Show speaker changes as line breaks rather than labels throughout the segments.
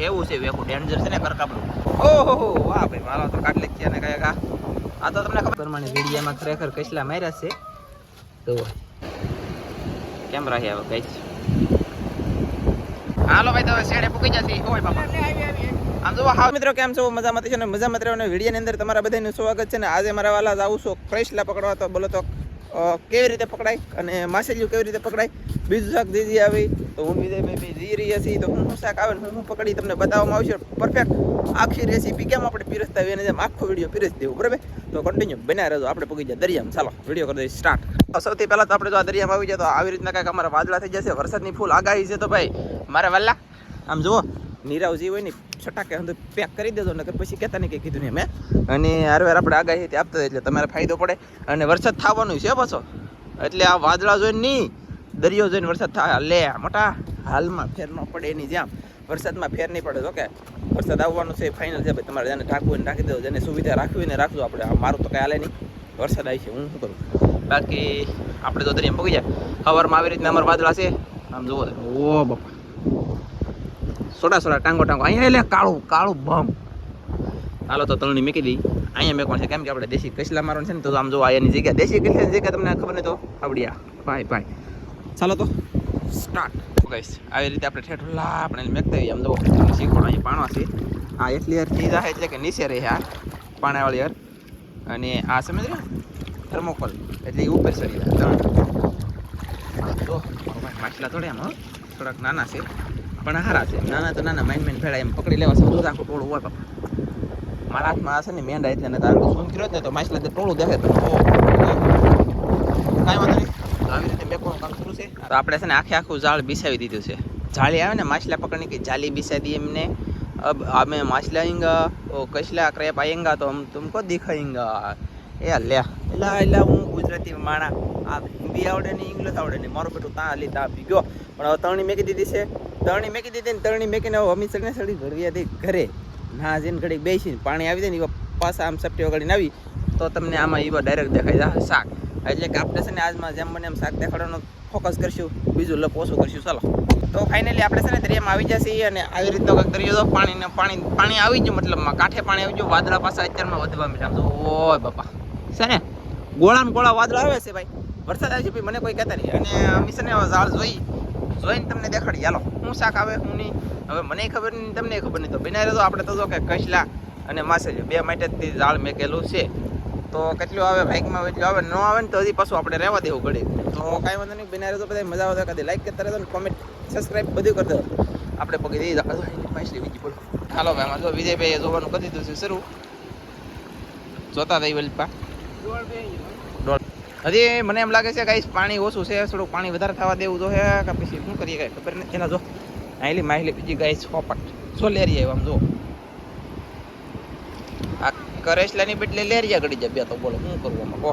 કેવું છે, વેકું ડેન્જર છે ને કરકાપડું. ઓહો વાહ ભાઈ મારો તો કાટલે છે ને કયા કા આ તો તમને ખબર પ્રમાણે વિડીયામાં ખરેખર કસલા માર્યા છે. તો કેમ રહ્યા હવે કઈ હાલો ભાઈ, તો શેડે પૂકી જતી ઓય બાપા. આમ જો હા મિત્રો, કેમ છો? મજામાં છે ને? મજામાં રહેવાનો વિડીયોની અંદર તમારા બધાનું સ્વાગત છે ને? આજે મારા વાલા આવું છો ક્રેસલા પકડવા. તો બોલો તો કેવી રીતે પકડાય અને માછલીઓ કેવી રીતે પકડાય? બીજું શાક જે આવી. તો હું વિજયભાઈ બી જી રહ્યા છીએ તો હું શું શાક આવે હું હું પકડી, તમને બતાવવામાં આવશે. પરફેક્ટ આખી રેસીપી કેમ આપણે પીરસતા હોય એને જેમ આખો વીડિયો પીરસ દેવું, બરાબર? તો કન્ટિન્યુ બન્યા રહેજો, આપણે પગી જાય દરિયામાં. ચાલો વીડિયો કરી દઈએ સ્ટાર્ટ સૌથી પહેલાં તો આપણે જો આ દરિયામાં આવી જાય તો આવી રીતના કાંઈક અમારા વાદળા થઈ જશે, વરસાદની ફૂલ આગાહી છે તો ભાઈ, મારા વલ્લા આમ જુઓ નીરાવજી હોય ને, છટાકે અંદર પેક કરી દેજો, નકર પછી કહેતા નહીં કે કીધું ને મેં અને હારવાર આપણે આગાહી આપતા, એટલે તમારે ફાયદો પડે. અને વરસાદ થવાનો છે પાછો. એટલે આ વાદળા જોઈને નહીં દરિયો જોઈને વરસાદ થાય. લે મોટા હાલમાં ફેર ન પડે એની જેમ. વરસાદમાં ફેર નહીં પડે. તો કે વરસાદ આવવાનું છે ફાઇનલ છે. ભાઈ તમારે જેને ઢાંકવું રાખી દેવું જેને સુવિધા રાખવી હોય ને રાખજો આપણે. આ મારું તો કાંઈ હાલે નહીં. વરસાદ આવી છે હું શું કરું? બાકી આપણે તો દરિયા પગી જાય. સવારમાં આવી રીતના અમારા વાદળા છે. આમ જુઓ ઓ બાપા. સોડા સોડા ટાંગો ટાંગો. અહીંયા એટલે કાળું કાળું બમ હાલો તો તલણી મૂકી દઈ. અહીંયા મેકવાનું છે. કેમ કે આપણે દેશી કસલા મારવાનું છે ને તો આમ જો અહીંયાની જગ્યા. દેશી કસલાની જગ્યા તમને ખબર નહીં તો આવડી આ ભાઈ ભાઈ. ચાલો તો. સ્ટાર્ટ ગાઈસ આવી રીતે આપણે ઠેઠુલા આપણે મેકતા હોઈએ આમ જો શીખોડ અહીં પાણો છે. આ એટલી યાર ચીજ આ એટલે કે નીચે રહે આ પાણાવાળી યાર અને આ સમજ રહ્યો થર્મોકોલ એટલે એ ઉપર ચડી જાય. તો માછલા થોડે આમ થોડાક નાના છે, પણ હારા છે. નાના તો નાના માઇન માઇન ભેળા એમ પકડી લેવા સમજો આખું ટોળું હોય મારા હાથમાં છે ને મેંડા એટલે નથી આટલું સૂમ કર્યો ને તો માછલા ટોળું દેખે તો કાંઈ વાંધો નહીં તો આવી રીતે મેકવાનું કામ શરૂ છે. તો આપણે છે ને આખે આખું જાળ બિસાવી દીધું છે. જાળી આવે ને માછલા પકડની કે જાલી બિસાઈ દી એમને. અબ અમે માછલા આઈંગા ઓ કસલા ક્રેપ આઈંગા તો હમ તુમકો દિખાઈંગા. એ લ્યા. એલા એલા, હું ગુજરાતી માણા. આ હિન્દી આવડે ને ઇંગ્લિશ આવડે ને મારું બેટું ત્યાં હલી ત્યાં ગયો. પણ હવે તરણી મેકી દીધી છે. તરણી મેકી દીધી ને તરણી મેકીને હવે અમી સડી સડી ઘરવી ઘરે. ના જઈને ઘડી બેસીને પાણી આવી જાય ને પાછા આમ સપટી વગાડીને આવી. તો તમને આમાં એવા ડાયરેક્ટ દેખાઈ જાય. શાક. એટલે કે આપણે છે ને આજમાં જેમ મને એમ શાક દેખાડવાનો ફોકસ કરશું. બીજું લપ ઓછું કરશું. ચાલો. તો ફાઇનલી આપણે છે ને દરિયામાં આવી જશે અને આવી રીતનો કંઈક દરિયો તો પાણીને પાણી પાણી આવી ગયું મતલબમાં. કાંઠે પાણી આવી ગયું. વાદળા પાસે અત્યારમાં વધવા મીઠા તો ઓય બાપા. છે ને? ગોળામાં ગોળા વાદળા આવે છે ભાઈ. વરસાદ આવે છે ભાઈ, મને કોઈ કહેતા નહીં. અને અમે છે ને ઝાડ જોઈ જોઈને તમને દેખાડી. ચાલો હું શાક આવે, હું નહીં. હવે મને ખબર નહીં, તમને ખબર નહીં. તો બિના તો આપણે તો જો કે કચલા અને માછલી બે માટે જ મેં મેકેલું છે. તો કેટલું આવે? બાઇકમાં એટલું આવે. ન આવે ને તો હજી પાછું આપણે રહેવા દેવું પડે. તો કાંઈ વાંધો નહીં, બિના તો બધા મજા આવતા કદી લાઈક કરતા રહેતો ને કોમેન્ટ સબસ્ક્રાઈબ બધું કરતો આપણે પગી દઈ માછલી બીજી બોલો. હાલો ભાઈ, આમાં જો વિજયભાઈએ જોવાનું કરી દીધું છે. શરૂ. જોતા થઈ વલ્પા. હજી મને એમ લાગે છે ગાઈસ પાણી ઓછું છે. થોડુંક પાણી વધારે થવા દેવું જો હે, કે પછી શું કરીએ કાંઈ ખબર નથી. એના જો આયલી માહિલી બીજી ગાય સોપટ. સો સોલેરી આવ્યો આમ જો. કરેસલાની બદલે લેરિયા ગડી જાય. બે તો બોલો શું કરવું આમાં? કહો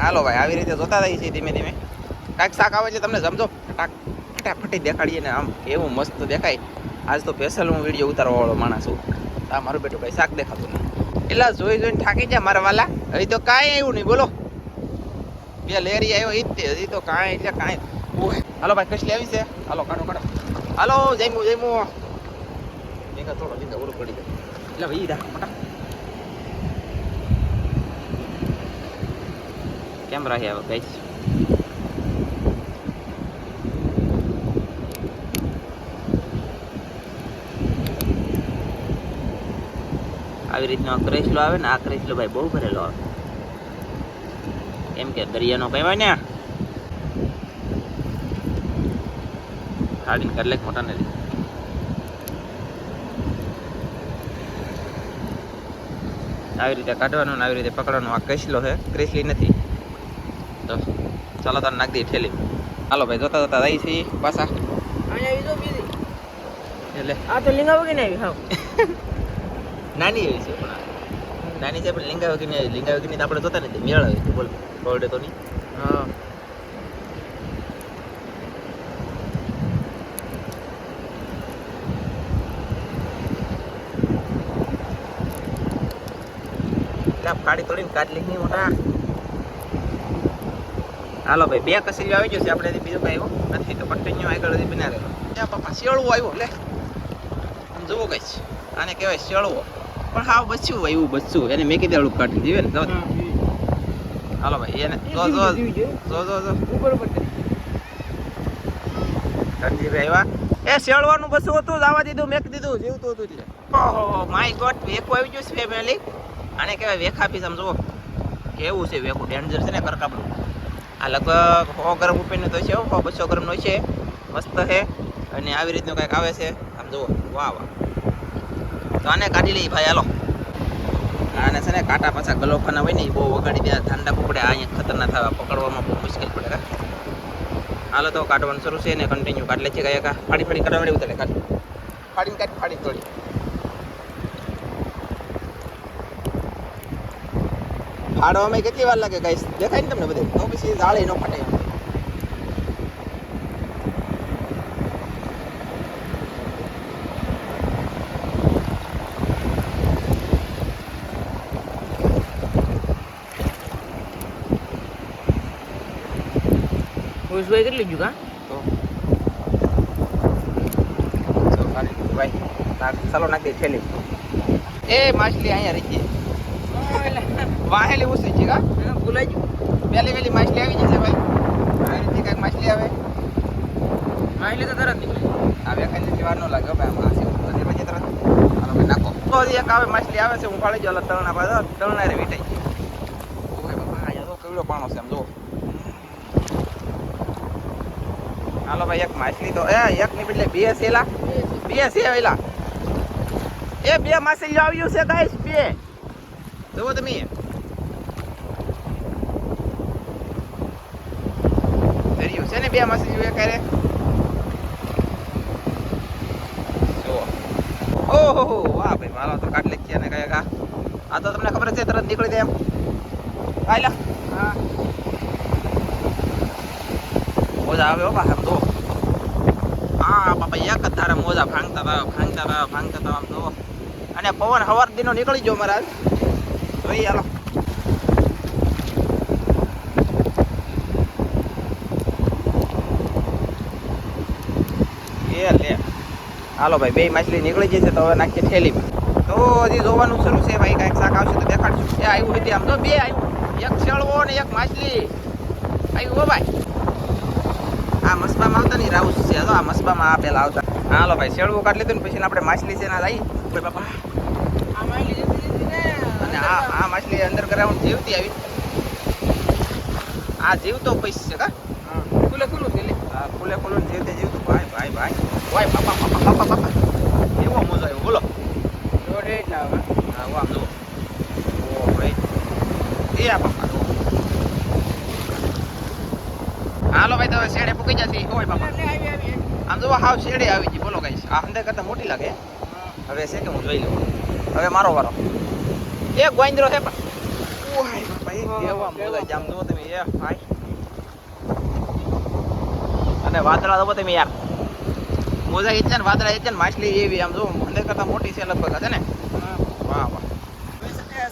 હાલો ભાઈ, આવી રીતે જોતા થઈ છે ધીમે ધીમે. કાંઈક શાક આવે છે તમને સમજો? ફટાક ફટાફટી દેખાડીએ ને આમ એવું મસ્ત દેખાય. આજ તો સ્પેશિયલ હું વીડિયો ઉતારવા વાળો માણસ છું. આ મારું બેટું ભાઈ શાક દેખાતું નહીં એટલા જોઈ જોઈને થાકી જાય મારા વાલા. હજી તો કાંઈ આવ્યું નહીં, બોલો. બે લેરી આવ્યો એ જ હજી તો કાંઈ એટલે કાંઈ. હાલો ભાઈ કશલી આવી છે. હાલો, કાઢો કાઢો. હાલો જઈમું જઈમું લીંગા થોડો લીંગા ઓળું પડી જાય એટલે ભાઈ દા કેમ રહ્યા હવે ગાઈસ આવી રીતનો કરેસલો આવે ને, આ કરેસલો ભાઈ બહુ ભરેલો આવે. કેમ કે દરિયાનો કહેવાય ને. કાઢીને કરલે મોટા નથી આવી રીતે કાઢવાનું આવી રીતે પકડવાનું આ કસલો છે. ક્રેસલી નથી. ચાલો તાર નાખી દઈએ ઠેલી. હાલો ભાઈ જોતા જોતા રહી છીએ પાછા. એટલે.
આ તો લીંગા વગર આવી હા.
નાની એવી છે પણ નાની છે પણ લીંગા વગરની આવી. લીંગા વગરની આપણે જોતા નથી. મેળ આવે બોલ. બર્ડે તો નહીં.
હા.
ફાડી તોડીને કાઢ લીધી મોટા. હાલો ભાઈ બે કસેલીઓ આવી જશે આપણે બીજું કઈ આવ્યું નથી તો કન્ટિન્યુ આગળ સુધી બના રહેલો. ત્યાં પપ્પા આવ્યો લે. જુઓ કઈ આને કહેવાય શેળવો પણ હા બચ્યું હોય એવું બચ્યું. એને મેકી દેવડું કાઢી દીધું ને? જો. હાલો ભાઈ એને જો જો જો જો જો. ધનજીભાઈ આવ્યા. એ શેળવાનું બસું હતું જવા દીધું મેક દીધું જીવતું હતું એટલે. ઓહો માય ગોડ વેકો આવી ગયું છે ફેમિલી આને કહેવાય વેખા પીસ આમ કેવું છે વેખું ડેન્જર છે ને કરકાપડું આ લગભગ સો ગ્રામ રૂપિયાનું તો છે સો બસો ગ્રામનો છે. મસ્ત છે. અને આવી રીતનું કંઈક આવે છે. આમ જુઓ. વાહ વાહ. તો આને કાઢી લઈ ભાઈ, હાલો. આને છે ને કાંટા પાછા ગલોફાના હોય ને એ બહુ વગાડી દે. ઠંડા પકડે આ અહીંયા ખતરનાક થવા પકડવામાં બહુ મુશ્કેલ પડે હાલો તો કાઢવાનું શરૂ છે ને કન્ટિન્યુ કાઢ લે છે કાંઈ કા ફાડી ફાડી કાઢવા ઉતરે કાઢ. ફાડીને કાઢ ફાડી તોડી. ફાડવામાં કેટલી વાર લાગે ગાઈસ દેખાય ને તમને બધે? તો પછી જાળે ન ફાટે.
ભૂસભાઈ કેટલી જુગા
તો. ચલો નાખી દે એ માછલી અહીંયા રહી છે વાહેલી ઉસી છે કા
ભૂલાઈ ગયું.
પહેલી વહેલી માછલી આવી જશે ભાઈ. રીતે કાંઈક માછલી આવે.
માછલી તો તરત નીકળી
આવે વેખાઈ જેટલી વાર ન લાગે ભાઈ આમાં આ છે પછી તરત. હાલો ભાઈ નાખો. તો એક આવે માછલી આવે છે હું ફાળી એટલે તળના પાછા તળના રે વીટાઈ તો કેવડો પાણો છે આમ જો હાલો ભાઈ એક માછલી તો એ એક ની બદલે બે સેલા બે વેલા એ બે માછલી આવ્યું છે ગાઈસ બે. જુઓ તમે. ધર્યું છે ને બે માછલી એક કરે ઓહો વાહ ભાઈ, મારો તો કાટલે લેખી ને કયા કા. આ તો તમને ખબર છે, તરત નીકળી દે એમ. આયલા
હા
મોજા આવે બા આમ તો. હા, બાપા, એક જ ધારે મોજા ભાંગતા હતા ભાંગતા હતા ભાંગતા હતા આમ તો. અને પવન હવાર દીનો નીકળી ગયો મહારાજ જોઈ, હાલો. એ લે હાલો ભાઈ બે માછલી નીકળી જશે તો હવે નાખીએ થેલીમાં તો હજી જોવાનું શરૂ છે ભાઈ કાંઈક શાક આવશે તો દેખાડશું. એ આવ્યું હતી આમ. તો બે આવ્યું. એક શેળવો ને એક માછલી. આવ્યું હો ભાઈ. આ મસબામાં આવતા નહીં રાઉસ છે. તો આ મસબામાં આ પેલા આવતા. હાલો ભાઈ શેળવું કાઢ લીધું ને પછી આપણે માછલી છે ના ભાઈ બાપા.
ને
અને આ આ માછલી અંડરગ્રાઉન્ડ જીવતી આવી. આ જીવતો પૈસ છે કા?
હા. ખુલ્લે છે
ખુલે. ખુલ્લું ને જીવતે જીવતું. ભાઈ ભાઈ ભાઈ. ભાઈ બાપા બાપા બાપા બાપા એવો મજો આવ્યો બોલો
દોઢ એટલા આવે
હા વાહ જો ઓ ભાઈ એ આ બાપા જો હાલો ભાઈ તો હવે શેડે પૂકી જશે ઓય બાપા આમ જો હાવ શેડે આવી ગઈ. બોલો ગાઈસ આ અંદર કરતા મોટી લાગે. હવે છે કે હું જોઈ લઉં? હવે મારો વારો. એ ગોઈન્દ્રો છે પણ. ઓય બાપા એ કેવા મોજા જામ જો તમે એ ભાઈ. અને વાદળા જો તમે યાર. મોજા હિચન વાદળા ને માછલી એવી આમ જો અંદર કરતા મોટી છે લગભગ છે ને? વાહ વાહ.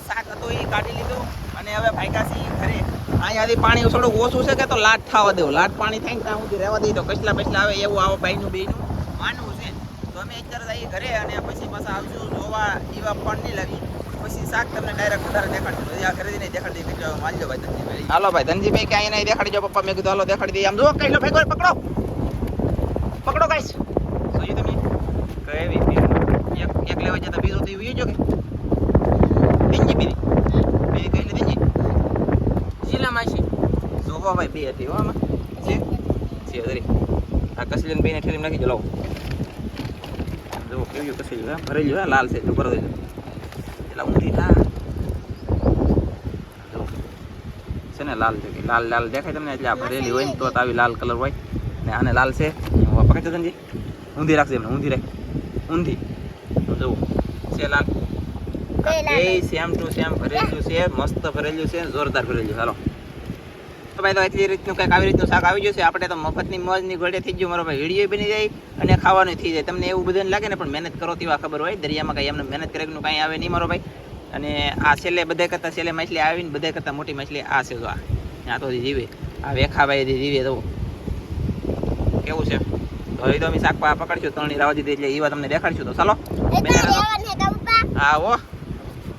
શકે હતું એ કાઢી લીધું અને હવે ભાઈકાસી ઘરે. અહીંયાથી પાણી થોડુંક ઓછું છે કે તો લાટ થવા દેવું? લાટ પાણી થાય ને ત્યાં સુધી રહેવા દઈએ તો કચલા પછલા આવે એવું આવો ભાઈનું બેયનું માનવું છે. તો અમે અત્યારે જઈએ ઘરે અને પછી પાછા આવશું જોવા એવા પણ નહીં લાગી. પછી શાક તમને ડાયરેક્ટ વધારે દેખાડશું. પછી આ ઘરે જઈને દેખાડી દઈએ. કે માલજો ભાઈ ધનજીભાઈ હાલો ભાઈ ધનજીભાઈ ક્યાંય નહીં દેખાડી જાઓ પપ્પા. મેં કીધું હાલો દેખાડી દઈએ. આમ જો કઈ લો ભાઈ પકડો. પકડો ગાઈસ. જોયું તમે કેવી એવી એક એક લેવા જતા બીજો તો એવું જો કે? ધનજી બીજી બીજી કઈ લે ધનજી
જિલ્લા માસી.
જોવા ભાઈ બે હતી હો આમાં. છે? છે જરી આ કસલીને બેને ઠેલી નાખી જો જો કેવું કસલી હા? ભરેલું હા? લાલ છે તો ભરો દેજો. એટલે ઊંધી જો. છે ને લાલ છે કે? લાલ લાલ દેખાય તમને? એટલે આ ભરેલી હોય ને તો આવી લાલ કલર હોય. ને આને લાલ છે? પકડજો તનજી ઊંધી રાખજે એમને ઊંધી રાખ. ઊંધી. જો છે લાલ. એ સેમ ટુ સેમ ભરેલું છે મસ્ત ભરેલું છે જોરદાર ભરેલું હાલો. તો ભાઈ તો એટલી રીતનું કંઈક આવી રીતનું શાક આવી જશે આપણે તો મફતની મોજની ઘોડે થઈ ગયું. મારો ભાઈ બની જાય અને ખાવાનું થઈ જાય. તમને એવું બધાને લાગે ને પણ મહેનત કરો તેવા ખબર હોય. દરિયામાં કાંઈ એમને મહેનત કરે કાંઈ આવે નહીં મારો ભાઈ. અને આ છેલ્લે બધે કરતાં છેલ્લે માછલી આવીને બધે કરતાં મોટી માછલી આ છે જો આ. તો જીવે. આ વેખાભાઈ જીવે તો કેવું છે? હવે તો અમે શાક પકડશું ત્રણ રાવા દીધી એટલે એવા તમને દેખાડશું તો. ચાલો હા ઓ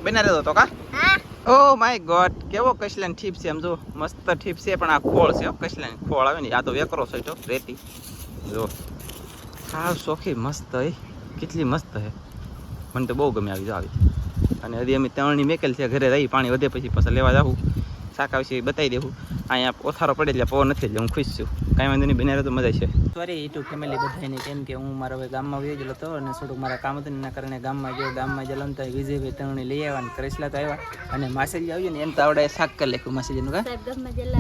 બેના રહેતો તો કા. ઓ માય ગોડ કેવો કસલાન ઠીપ છે એમ જો. મસ્ત ઠીપ છે પણ આ ખોળ છે હો, કસલાન ખોળ આવે ને આ તો વેકરો છે તો રેતી. જો. હાવ સોખી મસ્ત હે. કેટલી મસ્ત હે. મને તો બહુ ગમે આવી જો આવી. અને હજી અમે ત્રણની મેકેલ છે ઘરે રહી પાણી વધે પછી પાછા લેવા જાવું શાક આવશે એ બતાવી દેવું અહીંયા ઓથારો પડે એટલે પવન નથી એટલે હું ખુશ છું. કાંઈ વાંધો નહીં બને તો મજા છે સોરી યુટ્યુબ ફેમિલી બધાને કેમ કે હું મારા હવે ગામમાં વયો ગયેલો હતો અને થોડુંક મારા કામ હતું એના કારણે ગામમાં ગયો ગામમાં ગયેલો તો વિજયભાઈ ત્રણે લઈ આવ્યા અને કરેસલા તો આવ્યા. અને માસેજી આવ્યું ને એમ તો આવડે શાક કરી લખ્યું માસેજીનું કા?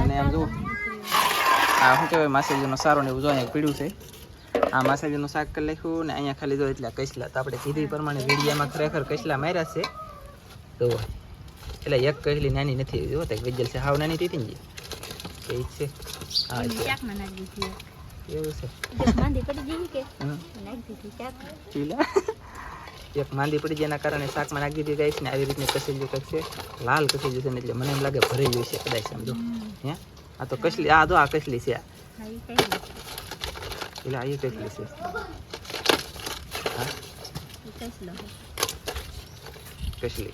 અને આમ જુઓ. આ શું કહેવાય માસેજીનો સારો ને એવું જો અહીંયા પીળું છે. આ માસેજીનું શાક કરી લખ્યું ને અહીંયા ખાલી જો એટલા કૈસલા તો આપણે કીધી પ્રમાણે વિડીયામાં ખરેખર કૈસલા માર્યા છે. તો એટલે એક કહેલી નાની નથી જો તે વેજલ છે. હાવ નાની હતી ને એ જ છે. હા. એવું છે. ચીલા. એક માંદી પડી જેના કારણે શાકમાં નાખી દીધી ગઈ છે ને આવી રીતની કસેલું કંઈક છે. લાલ કસેલી છે ને એટલે મને એમ લાગે ભરેલું છે કદાચ સમજો. હે? આ તો કસલી આ તો આ કસલી છે. એટલે આ એ કસલી છે. કસલી.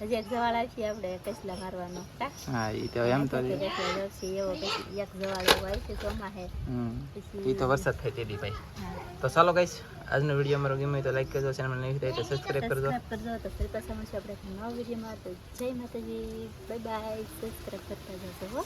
હજી એક જવાળ આવશે આપણે કસલા મારવાનો.
હા એ તો એમ તો
પછી કસલા જશે એવો પછી એક જવાળ એવો આવશે ચોમાહે.
એ તો વરસાદ થઈ તે દી ભાઈ તો ચાલો ગાઈસ આજનો વીડિયો અમારો ગમે તો લાઈક કરજો ચેનલ નવી થાય તો સબસ્ક્રાઈબ કરજો.
સબસ્ક્રાઇબ કરજો તો ફરી પાછા મળશે આપણે નવા વિડીયોમાં. તો જય માતાજી બાય બાય સબસ્ક્રાઇબ કરતા જજો હો.